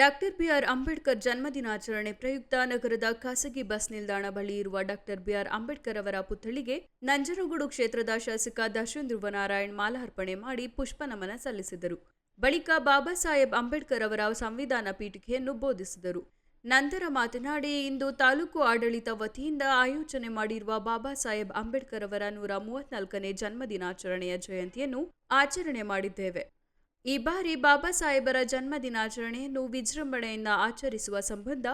Doctor B R Ambedkar ಜನ್ಮದಿನಾಚರಣೆ ಪ್ರಯುಕ್ತ ನಗರದ ಖಾಸಗಿ ಬಸ್ ನಿಲ್ದಾಣ ಬಳಿ ಇರುವ ಡಾಕ್ಟರ್ ಬಿಆರ್ ಅಂಬೇಡ್ಕರ್ ಅವರ ಪುತ್ಥಳಿಗೆ ನಂಜನಗೂಡು ಕ್ಷೇತ್ರದ ಶಾಸಕ ದರ್ಶನ್ ಧ್ರುವನಾರಾಯಣ್ ಮಾಲಾರ್ಪಣೆ ಮಾಡಿ ಪುಷ್ಪ ನಮನ ಸಲ್ಲಿಸಿದರು. ಬಳಿಕ ಬಾಬಾ ಸಾಹೇಬ್ ಅಂಬೇಡ್ಕರ್ ಅವರ ಸಂವಿಧಾನ ಪೀಠಿಕೆಯನ್ನು ಬೋಧಿಸಿದರು. ನಂತರ ಮಾತನಾಡಿ, ಇಂದು ತಾಲೂಕು ಆಡಳಿತ ವತಿಯಿಂದ ಆಯೋಜನೆ ಮಾಡಿರುವ ಬಾಬಾ ಸಾಹೇಬ್ ಅಂಬೇಡ್ಕರ್ ಅವರ ನೂರ ಮೂವತ್ನಾಲ್ಕನೇ ಜನ್ಮದಿನಾಚರಣೆಯ ಜಯಂತಿಯನ್ನು ಆಚರಣೆ ಮಾಡಿದ್ದೇವೆ. ಈ ಬಾರಿ ಬಾಬಾ ಸಾಹೇಬರ ಜನ್ಮ ದಿನಾಚರಣೆಯನ್ನು ವಿಜೃಂಭಣೆಯಿಂದ ಆಚರಿಸುವ ಸಂಬಂಧ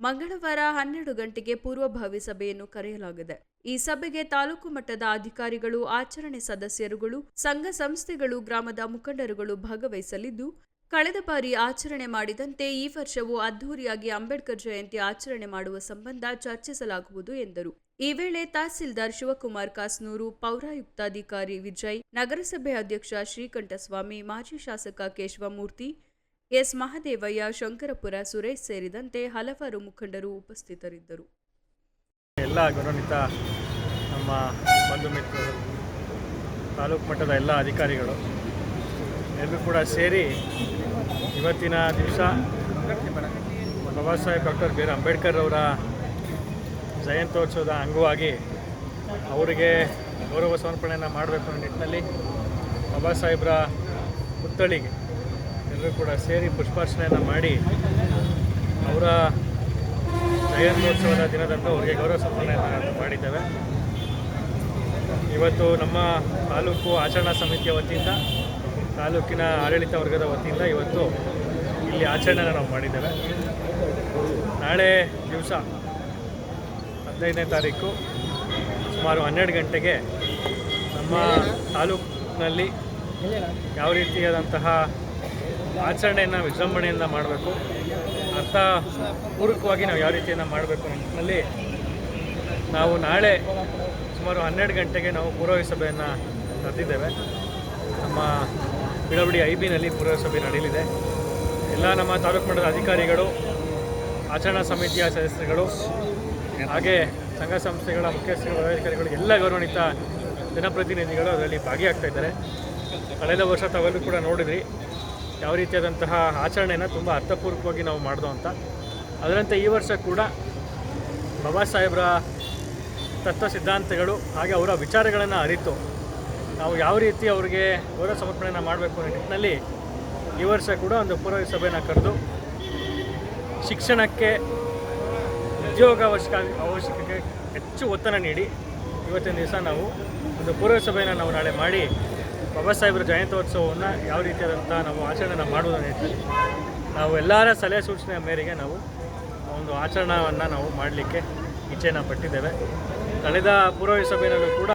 ಮಂಗಳವಾರ ಹನ್ನೆರಡು ಗಂಟೆಗೆ ಪೂರ್ವಭಾವಿ ಸಭೆಯನ್ನು ಕರೆಯಲಾಗಿದೆ. ಈ ಸಭೆಗೆ ತಾಲೂಕು ಮಟ್ಟದ ಅಧಿಕಾರಿಗಳು, ಆಚರಣೆ ಸದಸ್ಯರುಗಳು, ಸಂಘ ಸಂಸ್ಥೆಗಳು, ಗ್ರಾಮದ ಮುಖಂಡರುಗಳು ಭಾಗವಹಿಸಲಿದ್ದು, ಕಳೆದ ಬಾರಿ ಆಚರಣೆ ಮಾಡಿದಂತೆ ಈ ವರ್ಷವೂ ಅದ್ಧೂರಿಯಾಗಿ ಅಂಬೇಡ್ಕರ್ ಜಯಂತಿ ಆಚರಣೆ ಮಾಡುವ ಸಂಬಂಧ ಚರ್ಚಿಸಲಾಗುವುದು ಎಂದರು. ಈ ವೇಳೆ ತಹಸೀಲ್ದಾರ್ ಶಿವಕುಮಾರ್ ಕಾಸ್ನೂರು ಪೌರಾಯುಕ್ತಾಧಿಕಾರಿ ವಿಜಯ್, ನಗರಸಭೆ ಅಧ್ಯಕ್ಷ ಶ್ರೀಕಂಠಸ್ವಾಮಿ, ಮಾಜಿ ಶಾಸಕ ಕೇಶವಮೂರ್ತಿ ಎಸ್ ಮಹದೇವಯ್ಯ, ಶಂಕರಪುರ ಸುರೇಶ್ ಸೇರಿದಂತೆ ಹಲವಾರು ಮುಖಂಡರು ಉಪಸ್ಥಿತರಿದ್ದರು. ಎಲ್ಲ ಗೌರವಿತ ನಮ್ಮ ಬಂಧು ಮಿತ್ರರು, ತಾಲೂಕು ಮಟ್ಟದ ಎಲ್ಲ ಅಧಿಕಾರಿಗಳು, ಎಲ್ಲರೂ ಕೂಡ ಸೇರಿ ಇವತ್ತಿನ ದಿವಸ Baba Saheb doctor B R Ambedkar ಅವರ ಜಯಂತ್ಯೋತ್ಸವದ ಅಂಗವಾಗಿ ಅವರಿಗೆ ಗೌರವ ಸಮರ್ಪಣೆಯನ್ನು ಮಾಡಬೇಕು ಅನ್ನೋ ನಿಟ್ಟಿನಲ್ಲಿ ಬಾಬಾ ಸಾಹೇಬ್ರ ಪುತ್ಥಳಿಗೆ ಎಲ್ಲರೂ ಕೂಡ ಸೇರಿ ಪುಷ್ಪಾರ್ಚನೆಯನ್ನು ಮಾಡಿ ಅವರ ಜಯಂತ್ಯೋತ್ಸವದ ದಿನದಂದು ಅವರಿಗೆ ಗೌರವ ಸಮರ್ಪಣೆಯನ್ನು ಮಾಡಿದ್ದೇವೆ. ಇವತ್ತು ನಮ್ಮ ತಾಲೂಕು ಆಚರಣಾ ಸಮಿತಿಯ ವತಿಯಿಂದ, ತಾಲೂಕಿನ ಆಡಳಿತ ವರ್ಗದ ವತಿಯಿಂದ ಇವತ್ತು ಇಲ್ಲಿ ಆಚರಣೆನ ನಾವು ಮಾಡಿದ್ದೇವೆ. ನಾಳೆ ದಿವಸ ಹದಿನೈದನೇ ತಾರೀಕು ಸುಮಾರು ಹನ್ನೆರಡು ಗಂಟೆಗೆ ನಮ್ಮ ತಾಲೂಕಿನಲ್ಲಿ ಯಾವ ರೀತಿಯಾದಂತಹ ಆಚರಣೆಯನ್ನು, ವಿಜೃಂಭಣೆಯಿಂದ ಮಾಡಬೇಕು ಅರ್ಥ ಪೂರ್ವಕವಾಗಿ ನಾವು ಯಾವ ರೀತಿಯನ್ನು ಮಾಡಬೇಕು ಅಂತಲ್ಲಿ ನಾವು ನಾಳೆ ಸುಮಾರು ಹನ್ನೆರಡು ಗಂಟೆಗೆ ನಾವು ಪೂರ್ವಭಾವಿ ಸಭೆಯನ್ನು ನಡೆದಿದ್ದೇವೆ ನಮ್ಮ ಬಿಡಬಡಿ ಐ ಬಿನಲ್ಲಿ ಪೂರ್ವ ಸಭೆ ನಡೆಯಲಿದೆ. ಎಲ್ಲ ನಮ್ಮ ತಾಲೂಕು ಮಟ್ಟದ ಅಧಿಕಾರಿಗಳು, ಆಚರಣಾ ಸಮಿತಿಯ ಸದಸ್ಯರುಗಳು ಹಾಗೆ ಸಂಘ ಸಂಸ್ಥೆಗಳ ಮುಖ್ಯಸ್ಥರು ಪದಾಧಿಕಾರಿಗಳು ಎಲ್ಲ ಗೌರವಾನ್ವಿತ ಜನಪ್ರತಿನಿಧಿಗಳು ಅದರಲ್ಲಿ ಭಾಗಿಯಾಗ್ತಾ ಇದ್ದಾರೆ. ಕಳೆದ ವರ್ಷ ತಾವೆಲ್ಲೂ ಕೂಡ ನೋಡಿದ್ರಿ, ಯಾವ ರೀತಿಯಾದಂತಹ ಆಚರಣೆಯನ್ನು ತುಂಬ ಅರ್ಥಪೂರ್ವಕವಾಗಿ ನಾವು ಮಾಡಿದೋ ಅಂತ. ಅದರಂತೆ ಈ ವರ್ಷ ಕೂಡ ಬಾಬಾ ಸಾಹೇಬರ ತತ್ವ ಸಿದ್ಧಾಂತಗಳು ಹಾಗೆ ಅವರ ವಿಚಾರಗಳನ್ನು ಅರಿತು ನಾವು ಯಾವ ರೀತಿ ಅವರಿಗೆ ಗೌರವ ಸಮರ್ಪಣೆಯನ್ನು ಮಾಡಬೇಕು ಅನ್ನೋ ನಿಟ್ಟಿನಲ್ಲಿ ಈ ವರ್ಷ ಕೂಡ ಒಂದು ಪೂರ್ವ ಸಭೆಯನ್ನು ಕರೆದು ಶಿಕ್ಷಣಕ್ಕೆ ಉದ್ಯೋಗ ಅವಶ್ಯಕ ಅವಶ್ಯಕತೆ ಹೆಚ್ಚು ಒತ್ತನ್ನು ನೀಡಿ. ಇವತ್ತಿನ ದಿವಸ ನಾವು ಒಂದು ಪೂರ್ವಸಭೆಯನ್ನು ನಾವು ನಾಳೆ ಮಾಡಿ ಬಾಬಾ ಸಾಹೇಬ್ರ ಜಯಂತ್ಯೋತ್ಸವವನ್ನು ಯಾವ ರೀತಿಯಾದಂಥ ನಾವು ಆಚರಣೆಯನ್ನು ಮಾಡುವುದರ ನಿಟ್ಟಿನಲ್ಲಿ ನಾವು ಎಲ್ಲರ ಸಲಹೆ ಸೂಚನೆಯ ಮೇರೆಗೆ ನಾವು ಒಂದು ಆಚರಣೆಯನ್ನು ನಾವು ಮಾಡಲಿಕ್ಕೆ ಇಚ್ಛೆಯನ್ನು ಪಟ್ಟಿದ್ದೇವೆ. ಕಳೆದ ಪೂರ್ವ ಸಭೆಯಲ್ಲೂ ಕೂಡ